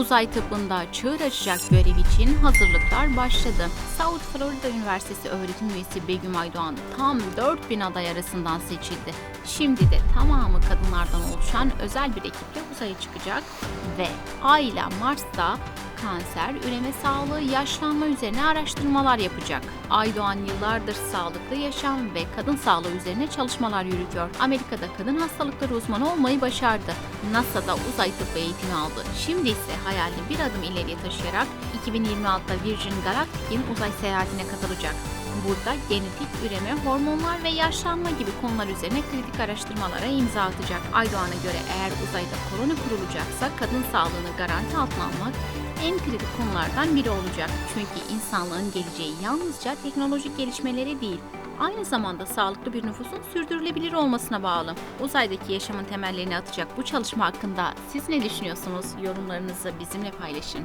Uzay tıbbında çığır açacak görev için hazırlıklar başladı. South Florida Üniversitesi öğretim üyesi Begüm Aydoğan tam 4000 aday arasından seçildi. Şimdi de tamamı kadınlardan oluşan özel bir ekiple uzaya çıkacak ve Ay ile Mars'ta kanser, üreme sağlığı, yaşlanma üzerine araştırmalar yapacak. Aydoğan yıllardır sağlıklı yaşam ve kadın sağlığı üzerine çalışmalar yürütüyor. Amerika'da kadın hastalıkları uzmanı olmayı başardı. NASA'da uzay tıbbı eğitimi aldı. Şimdi ise hayalini bir adım ileriye taşıyarak 2026'da Virgin Galactic'in uzay seyahatine katılacak. Burada genetik, üreme, hormonlar ve yaşlanma gibi konular üzerine kritik araştırmalara imza atacak. Aydoğan'a göre eğer uzayda koloni kurulacaksa kadın sağlığını garanti altına almak en kritik konulardan biri olacak. Çünkü insanlığın geleceği yalnızca teknolojik gelişmelere değil, aynı zamanda sağlıklı bir nüfusun sürdürülebilir olmasına bağlı. Uzaydaki yaşamın temellerini atacak bu çalışma hakkında siz ne düşünüyorsunuz? Yorumlarınızı bizimle paylaşın.